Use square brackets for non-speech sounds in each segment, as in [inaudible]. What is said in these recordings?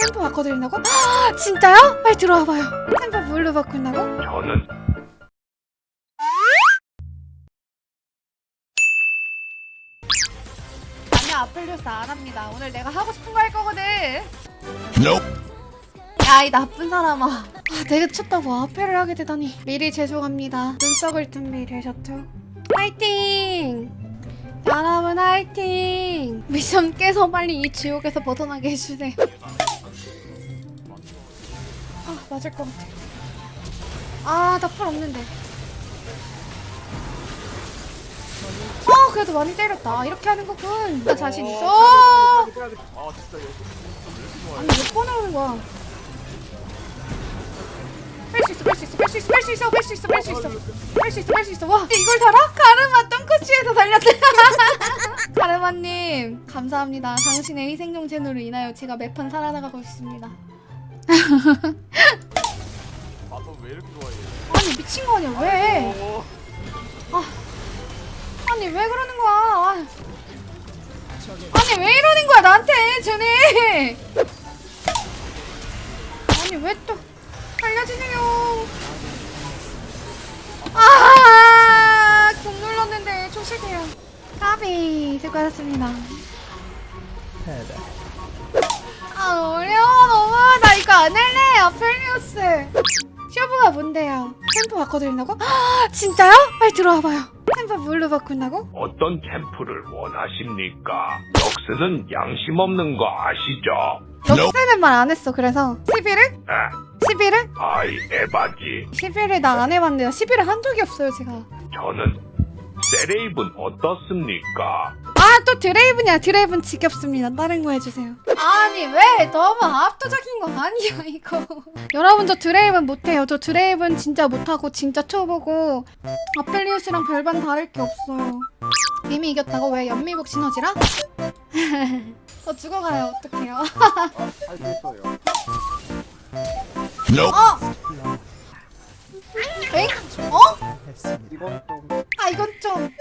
템포 바꿔드린다고? 아, 진짜요? 빨리 들어와봐요. 템포 뭘로 바꾼다고? 저는 아니야 아펠리오스 안 합니다. 오늘 내가 하고 싶은 거 할 거거든. Nope. 야 이 나쁜 사람아. 아 내가 쳤다고 아펠을 하게 되다니. 미리 죄송합니다. 눈 썩을 준비 되셨죠? 화이팅! 여러분 화이팅! 미션 깨서 빨리 이 지옥에서 벗어나게 해주세요. 아 맞을 것 같아. 아나풀 없는데. 어 그래도 많이 때렸다. 이렇게 하는 거군. 나 자신 있어. 아 진짜 아니 몇 번을 하는 거야? 뺄 수 있어, 뺄 수 있어, 뺄 수 있어, 뺄 수 있어, 뺄 수 있어, 뺄 수 있어, 뺄 수 있어, 뺄 수 있어. 와, 이걸 달아? 가르마 똥꼬치에서 달렸대. [laughs] 가르마님 감사합니다. 당신의 희생용 채널로 인하여 제가 매판 살아나가고 있습니다. [laughs] 미친 거 아니야? 왜? 오, 아니 왜 그러는 거야? 아. 아니 왜 이러는 거야 나한테 쟤네? 아니 왜 또 알려주세요? 아, 공 눌렀는데 초실해요. 까비 수고하셨습니다. 아 어려워 너무 나 이거 안 할래 아펠리오스. 슈브가 뭔데요? 템포 바꿔드린다고? 아, 진짜요? 빨리 들어와봐요. 템포 뭘로 바꾼다고? 어떤 캠프를 원하십니까? 럭스는 양심 없는 거 아시죠? 럭스는 말 안 했어. 그래서 11을? 아, 11을? 아이 에바지. 11을 나안 해봤는데요. 11을 한 적이 없어요, 제가. 저는 세레입은 어떻습니까? 아, 또 드레이븐이야. 드레이븐 지겹습니다. 다른 거 해주세요. 아니, 왜? 너무 압도적인 거 아니야, 이거. [laughs] 여러분, 저 드레이븐 못해요. 저 드레이븐 진짜 못하고, 진짜 초보고, 아펠리우스랑 별반 다를 게 없어요. 이미 이겼다고? 왜? 연미복 시너지라? [laughs] 저 죽어가요. 어떡해요. [laughs] 잘 됐어요. 어! 엥? 어? 이건 좀 아 이건 좀.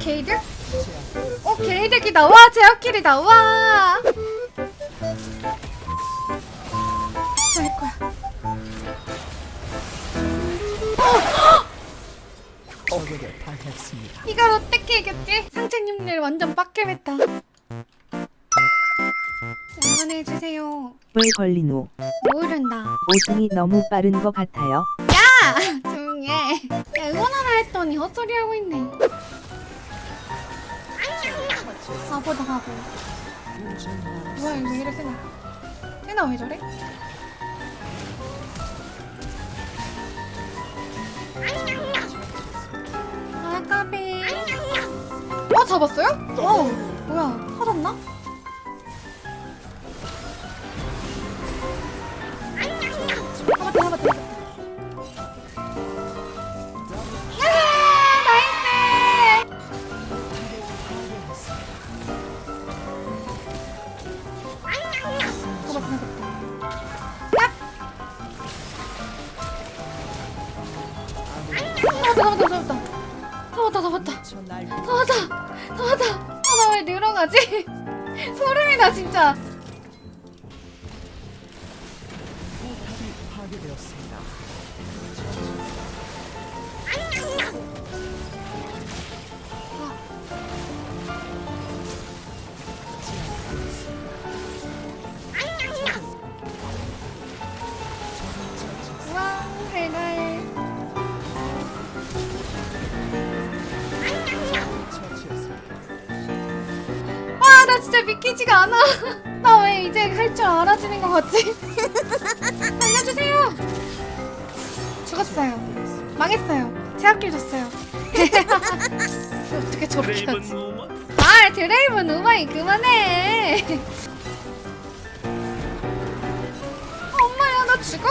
어? 오 게이드? 어 게이드기 나와 제어킬이 나와. 할 거야. 이걸 어떻게 이겼지? 상체님들 완전 빡겜했다. 응원해주세요. 왜 걸리노? 모른다. 오승이 너무 빠른 것 같아요. [laughs] 조용히 해. 야, 응원하라 했더니 헛소리 하고 있네. 바보다 바보. 뭐야 이거 왜 이래 세나? 세나 왜 저래? 아 까비. 어 잡았어요? 어 잡았다. 잡았다 잡았다 잡았다 잡았다 잡았다 잡았다 아 나 왜 늘어가지? [laughs] 소름이 나 진짜 진짜 믿기지가 않아. [laughs] 나 왜 이제 할 줄 알아지는 것 같지? [laughs] 알려주세요. 죽었어요. 망했어요. 제압길 줬어요. [laughs] 어떻게 저렇게 하지? 아, 드레이븐 우마이 그만해. 엄마야, 나 죽어?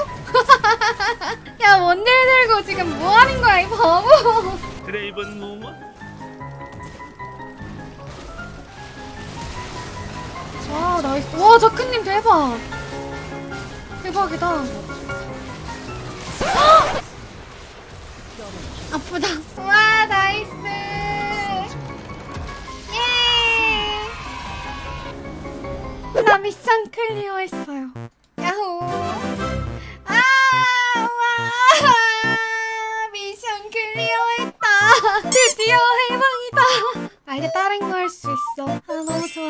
야, 원딜 들고 지금 뭐 하는 거야, 이 바보. 드레이븐 무마? 와 나이스 와 자크님 대박 대박이다. 아프다. 와 나이스. 예. 나 미션 클리어 했어요. 야호. 아, 와. 미션 클리어 했다. 드디어 해방이다. 아 이제 다른 거 할 수 있어. 아 너무 좋아.